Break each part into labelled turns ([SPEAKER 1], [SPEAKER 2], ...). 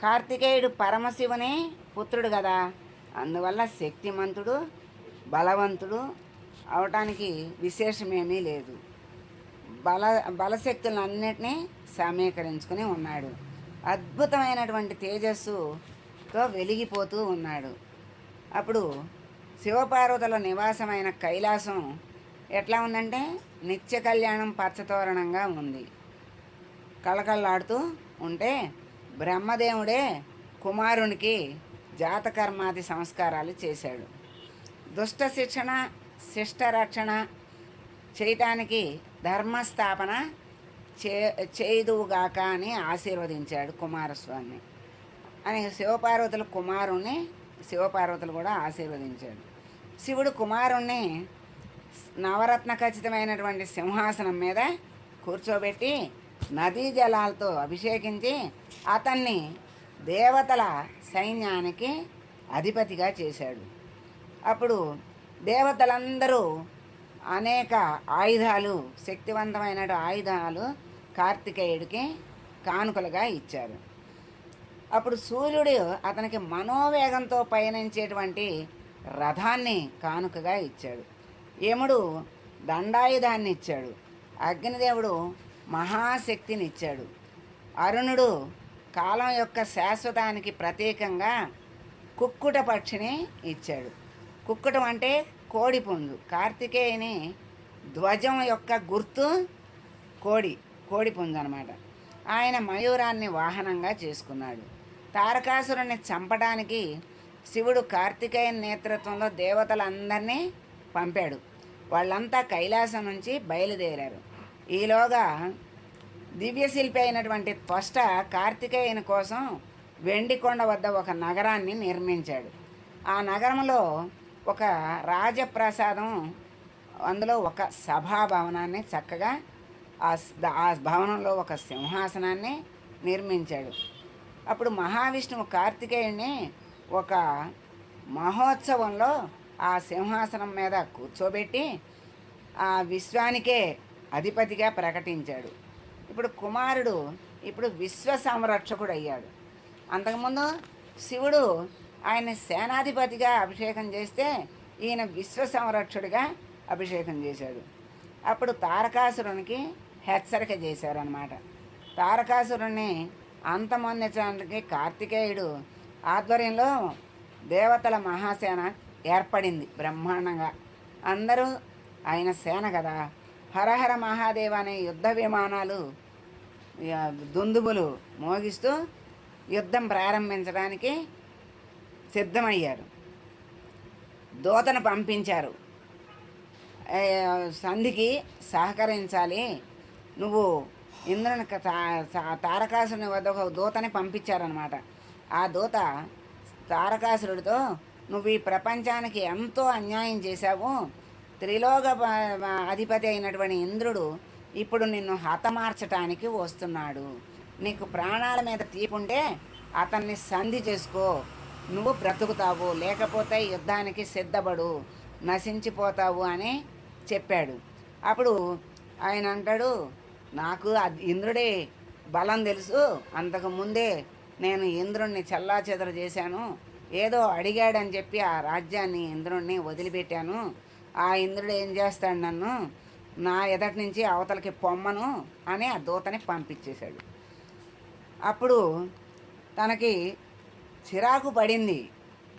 [SPEAKER 1] కార్తికేయుడు పరమశివుని పుత్రుడు కదా. అందువల్ల శక్తిమంతుడు బలవంతుడు అవటానికి విశేషమేమీ లేదు. బల బలశక్తులన్నిటినీ సమీకరించుకుని ఉన్నాడు. అద్భుతమైనటువంటి తేజస్సుతో వెలిగిపోతూ ఉన్నాడు. అప్పుడు శివపార్వతుల నివాసమైన కైలాసం ఎట్లా ఉందంటే నిత్య కళ్యాణం పచ్చతోరణంగా ఉంది. కళకళలాడుతూ ఉంటే బ్రహ్మదేవుడే కుమారునికి జాతకర్మాది సంస్కారాలు చేశాడు. దుష్ట శిక్షణ శిష్ట రక్షణ చేయటానికి ధర్మస్థాపన చే చేదువుగాక అని ఆశీర్వదించాడు కుమారస్వామి. అని శివపార్వతుల కుమారుణ్ణి శివపార్వతులు కూడా ఆశీర్వదించాడు. శివుడు కుమారుణ్ణి నవరత్న ఖచ్చితమైనటువంటి సింహాసనం మీద కూర్చోబెట్టి నదీ జలాలతో అభిషేకించి అతన్ని దేవతల సైన్యానికి అధిపతిగా చేశాడు. అప్పుడు దేవతలందరూ అనేక ఆయుధాలు శక్తివంతమైన ఆయుధాలు కార్తికేయుడికి కానుకలుగా ఇచ్చారు. అప్పుడు సూర్యుడు అతనికి మనోవేగంతో పయనించేటువంటి రథాన్ని కానుకగా ఇచ్చాడు. యముడు దండాయుధాన్ని ఇచ్చాడు. అగ్నిదేవుడు మహాశక్తిని ఇచ్చాడు. అరుణుడు కాలం యొక్క శాశ్వతానికి ప్రతీకంగా కుక్కుట పక్షిని ఇచ్చాడు. కుక్కుటం అంటే కోడిపుంజు కార్తికేయుని ధ్వజం యొక్క గుర్తు కోడి కోడిపుంజు అనమాట ఆయన మయూరాన్ని వాహనంగా చేసుకున్నాడు. తారకాసురుని చంపడానికి శివుడు కార్తికేయ నేతృత్వంలో దేవతలందరినీ పంపాడు. వాళ్ళంతా కైలాసం నుంచి బయలుదేరారు. ఈలోగా దివ్యశిల్పి అయినటువంటి త్వష్ట కార్తికేయుని కోసం వెండికొండ వద్ద ఒక నగరాన్ని నిర్మించాడు. ఆ నగరంలో ఒక రాజప్రసాదం అందులో ఒక సభా భవనాన్ని చక్కగా ఆ ఆ భవనంలో ఒక సింహాసనాన్ని నిర్మించాడు. అప్పుడు మహావిష్ణువు కార్తికేయుని ఒక మహోత్సవంలో ఆ సింహాసనం మీద కూర్చోబెట్టి ఆ విశ్వానికే అధిపతిగా ప్రకటించాడు. ఇప్పుడు కుమారుడు ఇప్పుడు విశ్వ సంరక్షకుడు అయ్యాడు అంతకుముందు శివుడు ఆయన సేనాధిపతిగా అభిషేకం చేస్తే ఈయన విశ్వ సంరక్షుడిగా అభిషేకం చేశాడు. అప్పుడు తారకాసురునికి హెచ్చరిక చేశారనమాట తారకాసురుణ్ణి అంతమొందించడానికి కార్తికేయుడు ఆధ్వర్యంలో దేవతల మహాసేన ఏర్పడింది బ్రహ్మాండంగా. అందరూ ఆయన సేన కదా హరహర మహాదేవ అనే యుద్ధ విమానాలు దుందుబులు మోగిస్తూ యుద్ధం ప్రారంభించడానికి సిద్ధమయ్యారు. దూతను పంపించారు. సంధికి సహకరించాలి. నువ్వు ఇంద్రుని తారకాసుని తా- తారకాసురుని వద్ద ఒక దూతని పంపించారనమాట ఆ దూత తారకాసురుడితో నువ్వు ఈ ప్రపంచానికి ఎంతో అన్యాయం చేశావు. త్రిలోక అధిపతి అయినటువంటి ఇంద్రుడు ఇప్పుడు నిన్ను హతమార్చటానికి వస్తున్నాడు. నీకు ప్రాణాల మీద తీపుంటే అతన్ని సంధి చేసుకో. నువ్వు బ్రతుకుతావు లేకపోతే యుద్ధానికి సిద్ధపడు నశించిపోతావు అని చెప్పాడు. అప్పుడు ఆయన అంటాడు నాకు ఇంద్రుడే బలం తెలుసు. అంతకు ముందే నేను ఇంద్రుణ్ణి చల్లా చేశాను. ఏదో అడిగాడని చెప్పి ఆ రాజ్యాన్ని ఇంద్రుణ్ణి వదిలిపెట్టాను. ఆ ఇంద్రుడు ఏం చేస్తాడు నన్ను? నా ఎదటి నుంచి అవతలకి పొమ్మను అని ఆ దూతని పంపించేశాడు. అప్పుడు తనకి చిరాకు పడింది.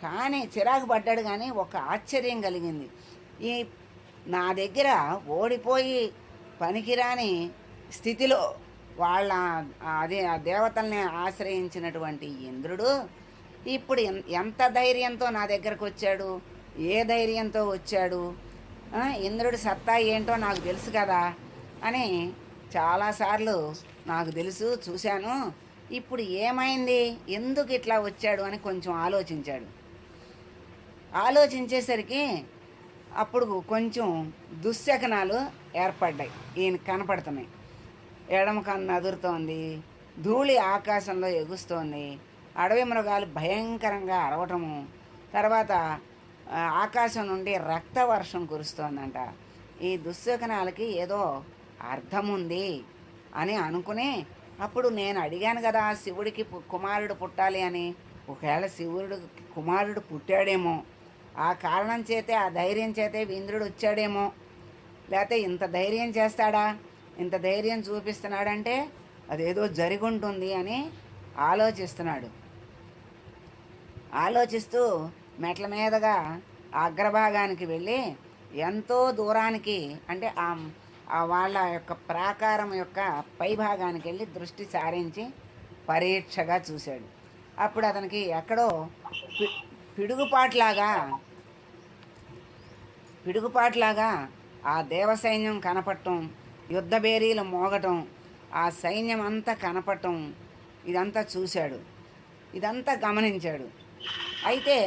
[SPEAKER 1] కానీ చిరాకు పడ్డాడు కానీ ఒక ఆశ్చర్యం కలిగింది. ఈ నా దగ్గర ఓడిపోయి పనికిరాని స్థితిలో వాళ్ళ అదే ఆ దేవతల్ని ఆశ్రయించినటువంటి ఇంద్రుడు ఇప్పుడు ఎంత ధైర్యంతో నా దగ్గరకు వచ్చాడు? ఏ ధైర్యంతో వచ్చాడు? ఇంద్రుడి సత్తా ఏంటో నాకు తెలుసు కదా అని చాలాసార్లు నాకు తెలుసు చూశాను. ఇప్పుడు ఏమైంది? ఎందుకు ఇట్లా వచ్చాడు అని కొంచెం ఆలోచించాడు. ఆలోచించేసరికి అప్పుడు కొంచెం దుశ్శకనాలు ఏర్పడ్డాయి. ఈయన కనపడుతున్నాయి. ఎడమ కన్ను అదురుతోంది. ధూళి ఆకాశంలో ఎగుస్తోంది. అడవి మృగాలు భయంకరంగా అరవటము. తర్వాత ఆకాశం నుండి రక్తవర్షం కురుస్తోందంట. ఈ దుశ్శకనాలకి ఏదో అర్థం ఉంది అని అనుకుని అప్పుడు నేను అడిగాను కదా శివుడికి పు- కుమారుడు పుట్టాలి అని. ఒకవేళ శివుడు కుమారుడు పుట్టాడేమో ఆ కారణం చేతే ఆ ధైర్యం చేతే ఇంద్రుడు వచ్చాడేమో. లేకపోతే ఇంత ధైర్యం చేస్తాడా? ఇంత ధైర్యం చూపిస్తున్నాడంటే అదేదో జరిగుంటుంది అని ఆలోచిస్తున్నాడు. ఆలోచిస్తూ మెట్ల మీదగా అగ్రభాగానికి వెళ్ళి ఎంతో దూరానికి అంటే ఆ వాళ్ళ యొక్క ప్రాకారం యొక్క పై భాగానికి వెళ్ళి దృష్టి సారించి పరీక్షగా చూశాడు. అప్పుడు అతనికి ఎక్కడో పిడుగుపాట్లాగా పిడుగుపాట్లాగా ఆ దేవసైన్యం కనపడటం యుద్ధ బేరీలు మోగటం ఆ సైన్యం అంతా కనపడటం ఇదంతా చూశాడు. ఇదంతా గమనించాడు. అయితే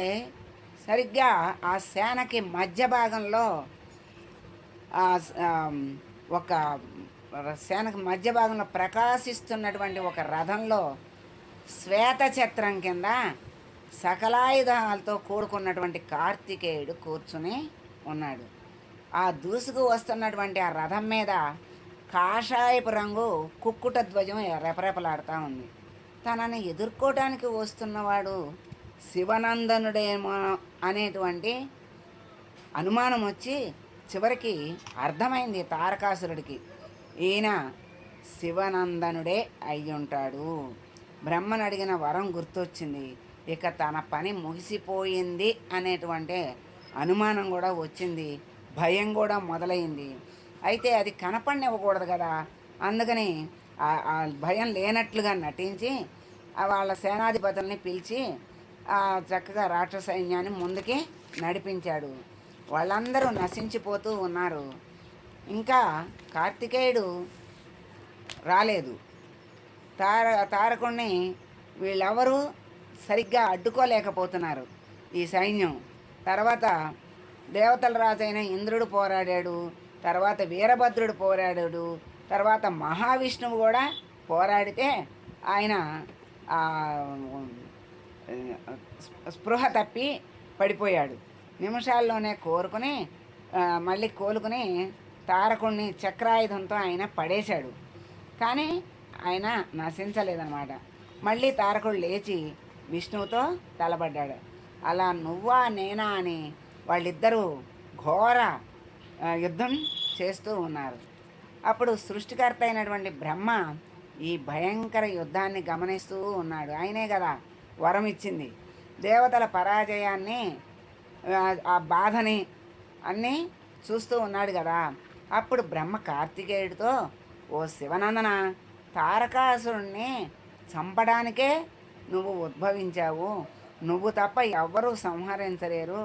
[SPEAKER 1] సరిగ్గా ఆ సేనకి మధ్య భాగంలో ఆ ఒక సేనకి మధ్య భాగంలో ప్రకాశిస్తున్నటువంటి ఒక రథంలో శ్వేత ఛత్రం కింద సకలాయుధాలతో కూడుకున్నటువంటి కార్తికేయుడు కూర్చుని ఉన్నాడు. ఆ దూసుకు వస్తున్నటువంటి ఆ రథం మీద కాషాయపు రంగు కుక్కుట ధ్వజం రెపరెపలాడుతూ ఉంది. తనని ఎదుర్కోవడానికి వస్తున్నవాడు శివనందనుడేమో అనేటువంటి అనుమానం వచ్చి చివరికి అర్థమైంది తారకాసురుడికి. ఈయన శివనందనుడే అయ్యుంటాడు. బ్రహ్మను అడిగిన వరం గుర్తొచ్చింది. ఇక తన పని ముగిసిపోయింది అనేటువంటి అనుమానం కూడా వచ్చింది. భయం కూడా మొదలైంది. అయితే అది కనపడనివ్వకూడదు కదా. అందుకని ఆ- భయం లేనట్లుగా నటించి వాళ్ళ సేనాధిపతుల్ని పిలిచి చక్కగా రాక్షస సైన్యాన్ని ముందుకి నడిపించాడు. వాళ్ళందరూ నశించిపోతూ ఉన్నారు. ఇంకా కార్తికేయుడు రాలేదు. తార తారకుణ్ణి వీళ్ళెవరూ సరిగ్గా అడ్డుకోలేకపోతున్నారు ఈ సైన్యం. తర్వాత దేవతల రాజైన ఇంద్రుడు పోరాడాడు. తర్వాత వీరభద్రుడు పోరాడాడు. తర్వాత మహావిష్ణువు కూడా పోరాడితే ఆయన స్పృహ తప్పి పడిపోయాడు. నిమిషాల్లోనే కోరుకుని మళ్ళీ కోలుకుని తారకుణ్ణి చక్రాయుధంతో ఆయన పడేశాడు. కానీ ఆయన నశించలేదన్నమాట. మళ్ళీ తారకుడు లేచి విష్ణువుతో తలబడ్డాడు అలా నువ్వా నేనా అని వాళ్ళిద్దరూ ఘోర యుద్ధం చేస్తూ ఉన్నారు. అప్పుడు సృష్టికర్త అయినటువంటి బ్రహ్మ ఈ భయంకర యుద్ధాన్ని గమనిస్తూ ఉన్నాడు. ఆయనే కదా వరం ఇచ్చింది దేవతల పరాజయాన్ని ఆ, బాధని అన్నీ చూస్తూ ఉన్నాడు కదా. అప్పుడు బ్రహ్మ కార్తికేయుడితో ఓ శివనందన తారకాసురుణ్ణి చంపడానికే నువ్వు ఉద్భవించావు. నువ్వు తప్ప ఎవ్వరూ సంహరించలేరు.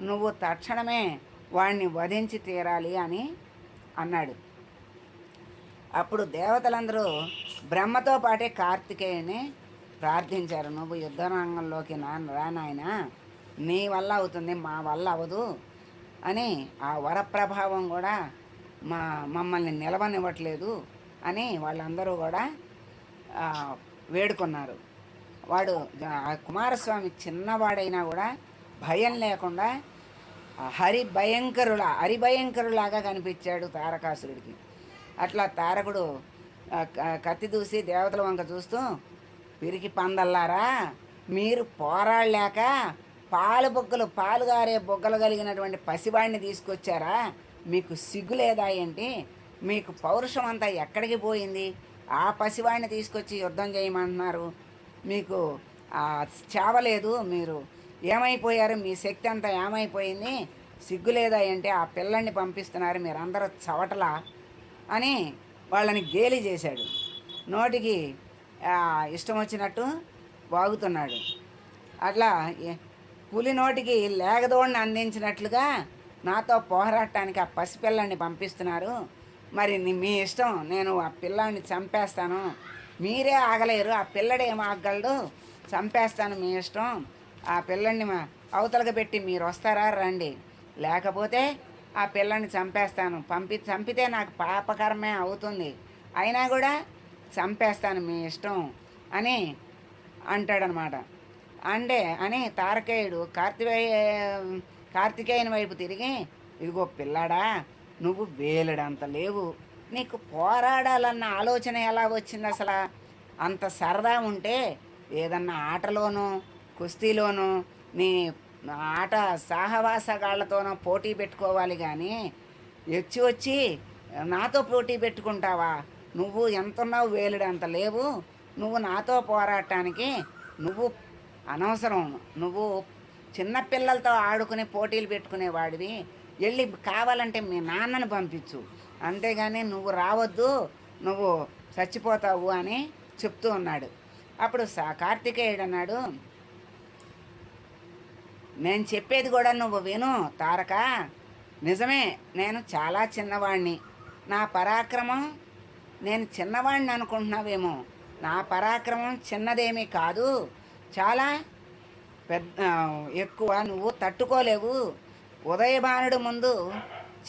[SPEAKER 1] నువ్వు తక్షణమే వాణ్ణి వధించి తీరాలి అని అన్నాడు. అప్పుడు దేవతలందరూ బ్రహ్మతో పాటే కార్తికేయుని ప్రార్థించారు నువ్వు యుద్ధ రంగంలోకి నా రానాయనా నీ వల్ల అవుతుంది మా వల్ల అవదు అని ఆ వరప్రభావం కూడా మా మమ్మల్ని నిలవనివ్వట్లేదు అని వాళ్ళందరూ కూడా వేడుకున్నారు. వాడు కుమారస్వామి చిన్నవాడైనా కూడా భయం లేకుండా హరి భయంకరులా హరి భయంకరులాగా కనిపించాడు తారకాసురుడికి. అట్లా తారకుడు కత్తి దూసి దేవతల వంక చూస్తూ పిరికి పందల్లారా మీరు పోరాడలేక పాలు బొగ్గలు పాలుగారే బొగ్గలు కలిగినటువంటి పసివాడిని తీసుకొచ్చారా? మీకు సిగ్గు లేదా ఏంటి? మీకు పౌరుషం అంతా ఎక్కడికి పోయింది? ఆ పసివాడిని తీసుకొచ్చి యుద్ధం చేయమంటున్నారు. మీకు చావలేదు మీరు ఏమైపోయారు? మీ శక్తి అంతా ఏమైపోయింది? సిగ్గు లేదా అంటే ఆ పిల్లల్ని పంపిస్తున్నారు మీరందరూ చవటలా అని వాళ్ళని గేలి చేశాడు. నోటికి ఇష్టం వచ్చినట్టు వాగుతున్నాడు. అట్లా పులి నోటికి లేగదోడిని అందించినట్లుగా నాతో పోరాటానికి ఆ పసిపిల్లాన్ని పంపిస్తున్నారు. మరి మీ ఇష్టం నేను ఆ పిల్లాన్ని చంపేస్తాను. మీరే ఆగలేరు ఆ పిల్లడు ఏం ఆగలడు చంపేస్తాను మీ ఇష్టం. ఆ పిల్లని మా అవతలకి పెట్టి మీరు వస్తారా రండి. లేకపోతే ఆ పిల్లని చంపేస్తాను. పంపి చంపితే నాకు పాపకరమే అవుతుంది. అయినా కూడా చంపేస్తాను మీ ఇష్టం అని అంటాడనమాట. అంటే అని తారకేయుడు కార్తికేయ కార్తికేయుని వైపు తిరిగి ఇదిగో పిల్లాడా నువ్వు వేలుడంత లేవు. నీకు పోరాడాలన్న ఆలోచన ఎలా వచ్చింది అసలు? అంత సరదా ఉంటే ఏదన్నా ఆటలోనూ కుస్తీలోనూ నీ ఆట సాహవాసగాళ్ళతోనో పోటీ పెట్టుకోవాలి కానీ వచ్చి వచ్చి నాతో పోటీ పెట్టుకుంటావా? నువ్వు ఎంతున్నావు వేలుడు అంత లేవు. నువ్వు నాతో పోరాటానికి నువ్వు అనవసరం. నువ్వు చిన్నపిల్లలతో ఆడుకునే పోటీలు పెట్టుకునేవాడివి. వెళ్ళి కావాలంటే మీ నాన్నని పంపించు. అంతేగాని నువ్వు రావద్దు నువ్వు చచ్చిపోతావు అని చెప్తూ ఉన్నాడు. అప్పుడు సా కార్తికేయుడు అన్నాడు నేను చెప్పేది కూడా నువ్వు విను తారక. నిజమే నేను చాలా చిన్నవాణ్ణి. నా పరాక్రమం నేను చిన్నవాడిని అనుకుంటున్నావేమో. నా పరాక్రమం చిన్నదేమీ కాదు. చాలా పెద్ద ఎక్కువ నువ్వు తట్టుకోలేవు. ఉదయభానుడు ముందు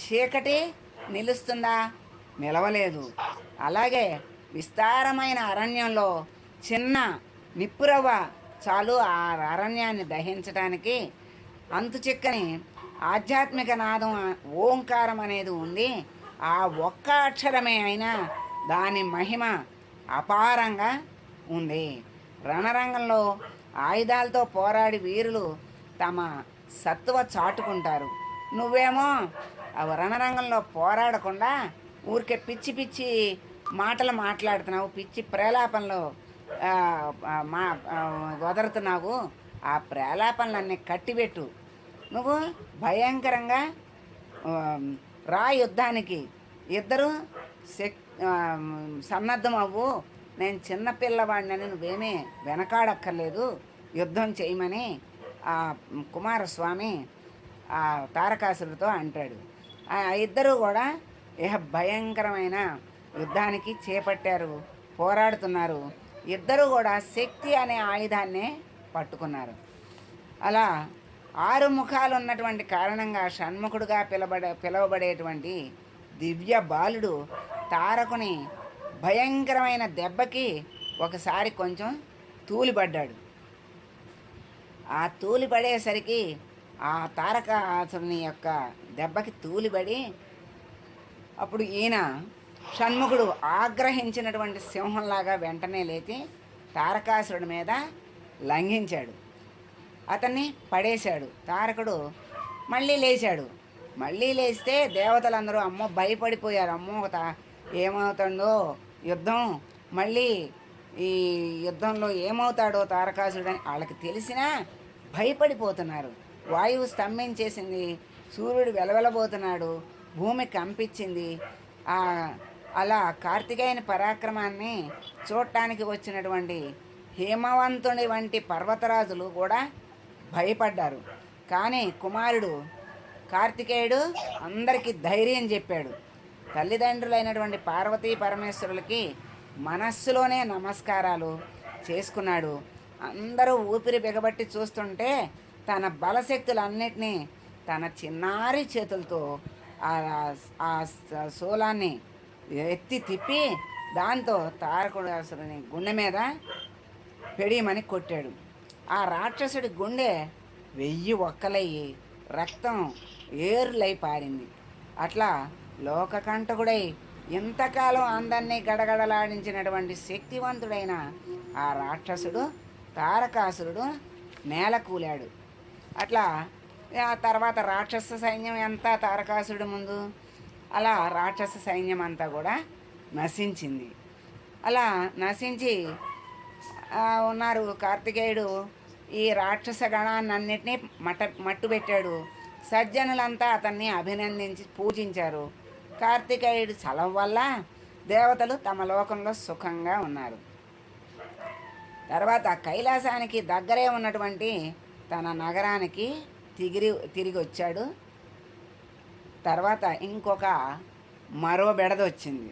[SPEAKER 1] చీకటి నిలుస్తుందా? నిలవలేదు. అలాగే విస్తారమైన అరణ్యంలో చిన్న నిప్పురవ్వ చాలు ఆ అరణ్యాన్ని దహించడానికి అంతు చిక్కని ఆధ్యాత్మిక నాదం ఓంకారం అనేది ఉంది. ఆ ఒక్క అక్షరమే అయినా దాని మహిమ అపారంగా ఉంది. రణరంగంలో ఆయుధాలతో పోరాడి వీరులు తమ సత్తువ చాటుకుంటారు. నువ్వేమో ఆ రణరంగంలో పోరాడకుండా ఊరికే పిచ్చి పిచ్చి మాటలు మాట్లాడుతున్నావు పిచ్చి ప్రేలాపనలో మా వదరుతున్నావు. ఆ ప్రేలాపనలన్నీ కట్టిపెట్టు. నువ్వు భయంకరంగా రా యుద్ధానికి. ఇద్దరు శక్ సన్నద్ధం అవ్వు. నేను చిన్నపిల్లవాడినని నువ్వేమీ వెనకాడక్కర్లేదు. యుద్ధం చేయమని ఆ కుమారస్వామి ఆ తారకాసులతో అంటాడు. ఆ ఇద్దరు కూడా ఇహ భయంకరమైన యుద్ధానికి చేపట్టారు పోరాడుతున్నారు. ఇద్దరు కూడా శక్తి అనే ఆయుధాన్నే పట్టుకున్నారు. అలా ఆరు ముఖాలు ఉన్నటువంటి కారణంగా షణ్ముఖుడుగా పిలబడే పిలువబడేటువంటి దివ్య బాలుడు తారకుని భయంకరమైన దెబ్బకి ఒకసారి కొంచెం తూలిపడ్డాడు. ఆ తూలిపడేసరికి ఆ తారకాసురుని యొక్క దెబ్బకి తూలిపడి అప్పుడు ఈయన షణ్ముఖుడు ఆగ్రహించినటువంటి సింహంలాగా వెంటనే లేచి తారకాసురుడి మీద లంఘించాడు. అతన్ని పడేశాడు. తారకుడు మళ్ళీ లేచాడు. మళ్ళీ లేస్తే దేవతలందరూ అమ్మో భయపడిపోయారు. అమ్మో తా ఏమవుతుందో? యుద్ధం. మళ్ళీ ఈ యుద్ధంలో ఏమవుతాడో తారకాసురుడని వాళ్ళకి తెలిసినా భయపడిపోతున్నారు. వాయువు స్తంభించేసింది సూర్యుడు వెలవెలబోతున్నాడు. భూమి కంపించింది. అలా కార్తికేయన పరాక్రమాన్ని చూడటానికి వచ్చినటువంటి హేమవంతుని వంటి పర్వతరాజులు కూడా భయపడ్డారు. కానీ కుమారుడు కార్తికేయుడు అందరికీ ధైర్యం చెప్పాడు. తల్లిదండ్రులైనటువంటి పార్వతీ పరమేశ్వరులకి మనస్సులోనే నమస్కారాలు చేసుకున్నాడు. అందరూ ఊపిరి బిగబట్టి చూస్తుంటే తన బలశక్తులన్నిటినీ తన చిన్నారి చేతులతో ఆ- ఆ శూలాన్ని ఎత్తి తిప్పి దాంతో తారకుడాసుని గుండె మీద పెడియమని కొట్టాడు. ఆ రాక్షసుడి గుండె వెయ్యి ఒక్కలయ్యి. రక్తం ఏరులై పారింది అట్లా లోకకంటకుడై ఇంతకాలం అందరినీ గడగడలాడించినటువంటి శక్తివంతుడైన ఆ రాక్షసుడు తారకాసురుడు నేల కూలాడు అట్లా ఆ తర్వాత రాక్షస సైన్యం ఎంత తారకాసురుడు ముందు? అలా రాక్షస సైన్యం అంతా కూడా నశించింది. అలా నశించి ఉన్నారు కార్తికేయుడు. ఈ రాక్షస గణాన్నన్నిటినీ మట మట్టు పెట్టాడు. సజ్జనులంతా అతన్ని అభినందించి పూజించారు. కార్తికేయుడు చలం వల్ల దేవతలు తమ లోకంలో సుఖంగా ఉన్నారు. తర్వాత కైలాసానికి దగ్గరే ఉన్నటువంటి తన నగరానికి తిగిరి తిరిగి వచ్చాడు తర్వాత ఇంకొక మరో బెడద వచ్చింది